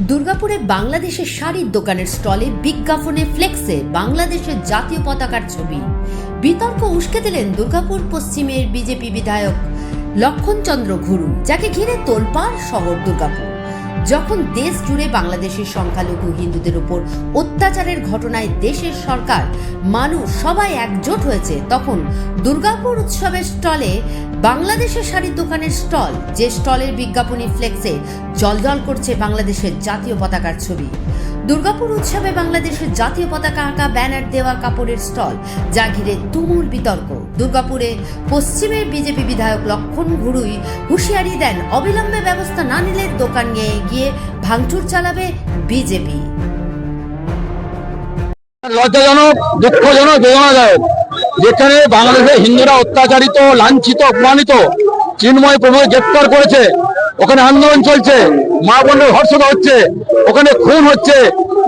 দুর্গাপুরে বাংলাদেশের শাড়ির দোকানের স্টলে বিজ্ঞাপনে ফ্লেক্সে বাংলাদেশের জাতীয় পতাকার ছবি। বিতর্ক উস্কে দিলেন দুর্গাপুর পশ্চিমের বিজেপি বিধায়ক লক্ষণচন্দ্র ঘুরু, যাকে ঘিরে তোলপাড় শহর দুর্গাপুর। যখন দেশ জুড়ে বাংলাদেশের সংখ্যালঘু হিন্দুদের উপর অত্যাচারের ঘটনায় দেশের সরকার, মানুষ সবাই একজোট হয়েছে, তখন দুর্গাপুর উৎসবের স্টলে বাংলাদেশের শাড়ির দোকানের স্টল, যে স্টলের বিজ্ঞাপনী ফ্লেক্সে জলজল করছে বাংলাদেশের জাতীয় পতাকার ছবি। দুর্গাপুর উৎসবে বাংলাদেশের জাতীয় পতাকা আঁকা, ব্যানার দেওয়া কাপড়ের স্টল, যা ঘিরে তুমুল বিতর্ক। দুর্গাপুরে পশ্চিমের বিজেপি বিধায়ক লক্ষণ ঘুরুই হুঁশিয়ারি দেন, অবিলম্বে ব্যবস্থা না নিলে দোকান নিয়ে গিয়ে ভাঙচুর চালাবে বিজেপি। লজ্জাজনক, দুঃখজনক, বেদনাদায়ক। যেখানে বাংলাদেশের হিন্দুরা অত্যাচারিত, লাঞ্ছিত, অপমানিত, চিন্ময় প্রভু গ্রেপ্তার করেছে। ওখানে আন্দোলন চলছে। মা বোনের ধর্ষণ হচ্ছে। ওখানে খুন হচ্ছে।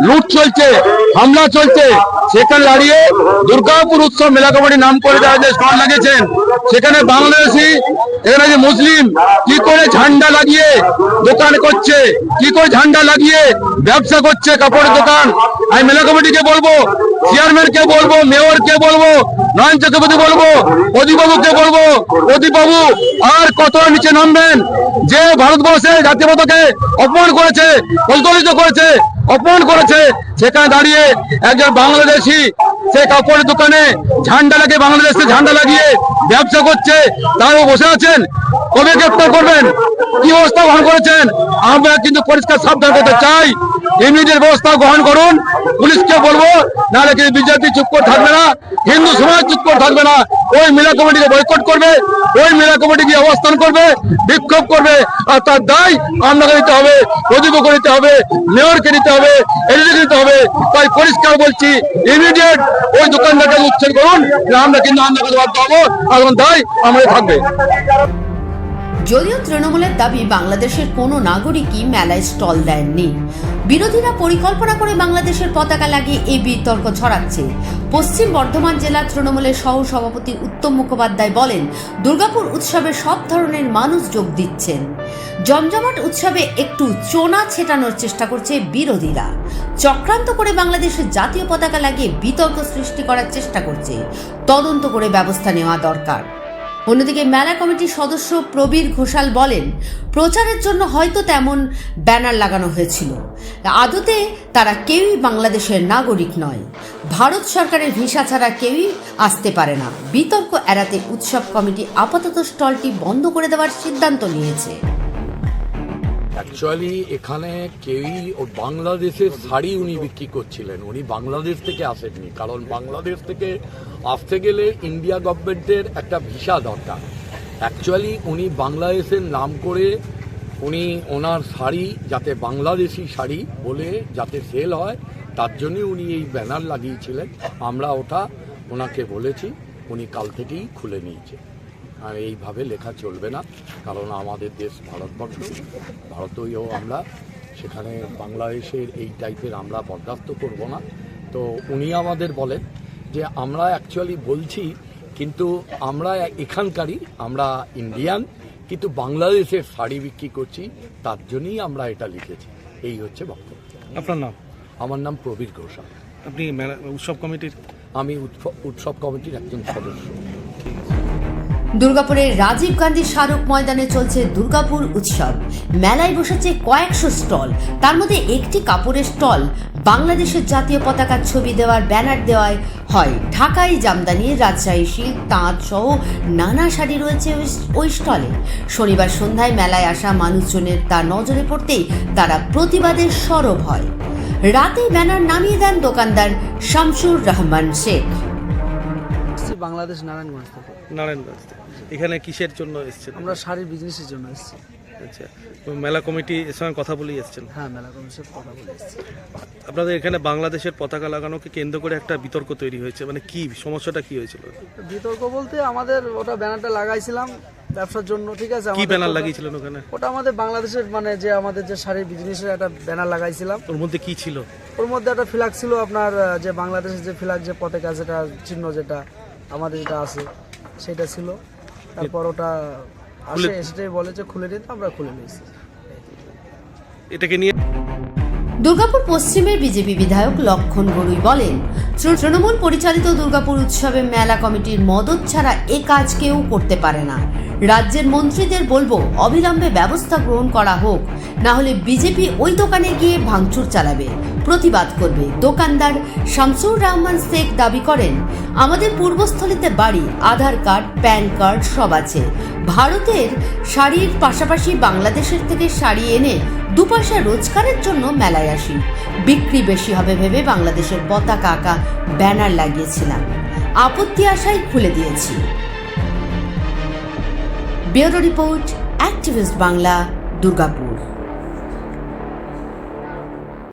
লুট চলছে, হামলা চলছে। সেখানে দাঁড়িয়ে দুর্গাপুর উৎসব মেলা কমিটির নাম করে যে স্টল লাগিয়েছেন, সেখানে বাংলাদেশি, এখানে যে মুসলিম, কি করে ঝান্ডা লাগিয়ে দোকান করছে, কি করে ঝান্ডা লাগিয়ে ব্যবসা করছে কাপড়ের দোকান? আমি মেলা কমিটিকে বলব চেয়ারম্যান কে বলব মেয়র কে বলব, নয়ন চক্রবর্তী বলব, অধিবাবুকে বলব, অধিবাবু, আর কত নিচে নামবেন? যে ভারতবর্ষে জাতীয় পতাকে অপমান করেছে, প্রজ্বলিত করেছে অপমান করেছে। সেখানে দাঁড়িয়ে একজন বাংলাদেশি, সে কাপড়ের দোকানে ঝান্ডা লাগিয়ে বাংলাদেশে ঝান্ডা লাগিয়ে ব্যবসা করছে, তারও বসে আছেন। কবে গ্রেপ্তার করবেন? কি অবস্থা গ্রহণ করেছেন? আমরা কিন্তু পরিষ্কার সাবধান করতে চাই। ইমিডিয়েট ব্যবস্থা গ্রহণ করুন। পুলিশকে বলব, নাহলে কিন্তু বিজেপি চুপ করে থাকবে না, হিন্দু সমাজ চুপ করে থাকবে না, ওই মেলা কমিটিকে বয়কট করবে, ওই মেলা কমিটি গিয়ে অবস্থান করবে, বিক্ষোভ করবে, আর তার দায় আপনাকে নিতে হবে প্রদীপকে নিতে হবে, মেয়রকে নিতে হবে এডিকে নিতে হবে। তাই পরিষ্কার বলছি, ইমিডিয়েট ওই দোকানদারকে উচ্ছেদ করুন আমরা কিন্তু করতে বাধ্য হব আর দায় আমাদের থাকবে। যদিও তৃণমূলের দাবি বাংলাদেশের কোনো নাগরিকই মেলায় স্টল দেননি বিরোধীরা পরিকল্পনা করে বাংলাদেশের পতাকা লাগিয়ে এই বিতর্ক ছড়াচ্ছে। পশ্চিম বর্ধমান জেলা তৃণমূলের সহ সভাপতি উত্তম মুখোপাধ্যায় বলেন, দুর্গাপুর উৎসবে সব ধরনের মানুষ যোগ দিচ্ছেন। জমজমাট উৎসবে একটু চোনা ছেটানোর চেষ্টা করছে বিরোধীরা। চক্রান্ত করে বাংলাদেশের জাতীয় পতাকা লাগিয়ে বিতর্ক সৃষ্টি করার চেষ্টা করছে। তদন্ত করে ব্যবস্থা নেওয়া দরকার। অন্যদিকে মেলা কমিটির সদস্য প্রবীর ঘোষাল বলেন, প্রচারের জন্য হয়তো তেমন ব্যানার লাগানো হয়েছিল। আদতে তারা কেউই বাংলাদেশের নাগরিক নয়। ভারত সরকারের ভিসা ছাড়া কেউই আসতে পারে না। বিতর্ক এড়াতে উৎসব কমিটি আপাতত স্টলটি বন্ধ করে দেওয়ার সিদ্ধান্ত নিয়েছে। অ্যাকচুয়ালি এখানে কেউই ও বাংলাদেশের শাড়ি উনি বিক্রি করছিলেন। উনি বাংলাদেশ থেকে আসেননি। কারণ বাংলাদেশ থেকে আসতে গেলে ইন্ডিয়া গভর্নমেন্টের একটা ভিসা দরকার। অ্যাকচুয়ালি উনি বাংলাদেশের নাম করে উনি ওনার শাড়ি, যাতে বাংলাদেশি শাড়ি বলে যাতে সেল হয়, তার জন্যই উনি এই ব্যানার লাগিয়েছিলেন। আমরা ওটা ওনাকে বলেছি, উনি কাল থেকেই খুলে নিয়েছে। আর এইভাবে লেখা চলবে না কারণ আমাদের দেশ ভারতবর্ষ ভারতীয় আমরা সেখানে বাংলাদেশের এই টাইপের আমরা বরদাস্ত করব না। তো উনি আমাদের বলেন যে আমরা অ্যাকচুয়ালি বলছি কিন্তু আমরা এখানকারই আমরা ইন্ডিয়ান কিন্তু বাংলাদেশের শাড়ি বিক্রি করছি তার জন্যই আমরা এটা লিখেছি। এই হচ্ছে বক্তব্য। আপনার নাম? আমার নাম প্রবীর ঘোষাল। আপনি উৎসব কমিটির? আমি উৎসব উৎসব কমিটির একজন সদস্য। দুর্গাপুরের রাজীব গান্ধী স্মারক ময়দানে চলছে দুর্গাপুর উৎসব। মেলায় বসেছে কয়েকশো স্টল। তার মধ্যে একটি কাপড়ের স্টল। বাংলাদেশের জাতীয় পতাকার ছবি দেওয়ার ব্যানার দেওয়ায় হয়। ঢাকাই জামদানি, রাজশাহী শিল্প, তাঁত সহ নানা শাড়ি রয়েছে ওই- স্টলে। শনিবার সন্ধ্যায় মেলায় আসা মানুষজনের তা নজরে পড়তেই তারা প্রতিবাদের সরব হয়। রাতে ব্যানার নামিয়ে দেন দোকানদার শামসুর রহমান শেখ। বাংলাদেশ নারায়ণগঞ্জ থেকে। নারায়ণগঞ্জ থেকে। এখানে কিসের জন্য এসেছেন? আমরা শাড়ির বিজনেসের জন্য এসেছি। আচ্ছা মেলা কমিটি এর সঙ্গে কথা বলেই এসেছেন? হ্যাঁ মেলা কমিশন কথা বলে এসেছি। আপনাদের এখানে বাংলাদেশের পতাকা লাগানোকে কেন্দ্র করে একটা বিতর্ক তৈরি হয়েছে। মানে কি সমস্যাটা কি হয়েছিল? বিতর্ক বলতে আমাদের ওটা ব্যানারটা লাগাইছিলাম ব্যবসার জন্য ঠিক আছে? কি ব্যানার লাগিয়েছিলেন ওখানে? ওটা আমাদের বাংলাদেশের মানে যে আমাদের যে শাড়ির বিজনেসের একটা ব্যানার লাগাইছিলাম। ওর মধ্যে কি ছিল? ওর মধ্যে একটা ফ্ল্যাগ ছিল আপনার যে বাংলাদেশের যে ফ্ল্যাগ যে পতাকা যেটা চিহ্ন যেটা আমাদের যেটা আছে সেটা ছিল। তারপর ওটা আসে সেটাই বলে যে খুলে নিতে আমরা খুলে নিয়েছি। এটাকে নিয়ে দুর্গাপুর পশ্চিমের বিজেপি বিধায়ক লক্ষণ গড়ুই বলেন তৃণমূল পরিচালিত দুর্গাপুর উৎসবে মেলা কমিটির মদত ছাড়া এ কাজ কেউ করতে পারে না। রাজ্যের মন্ত্রীদের বলব অবিলম্বে ব্যবস্থা গ্রহণ করা হোক না হলে বিজেপি ওই দোকানে গিয়ে ভাঙচুর চালাবে। প্রতিবাদ করবে। দোকানদার শামসুর রহমান শেখ দাবি করেন, আমাদের পূর্বস্থলীতে বাড়ি, আধার কার্ড, প্যান কার্ড সব আছে। ভারতের শাড়ির পাশাপাশি বাংলাদেশের থেকে শাড়ি এনে দু পয়সা রোজগারের জন্য মেলায় আসি। বিক্রি বেশি হবে ভেবে বাংলাদেশের পতাকা আঁকা ব্যানার লাগিয়েছিলাম। আপত্তি আশাই খুলে দিয়েছি। Bureau report, activist Bangla, Durgapur.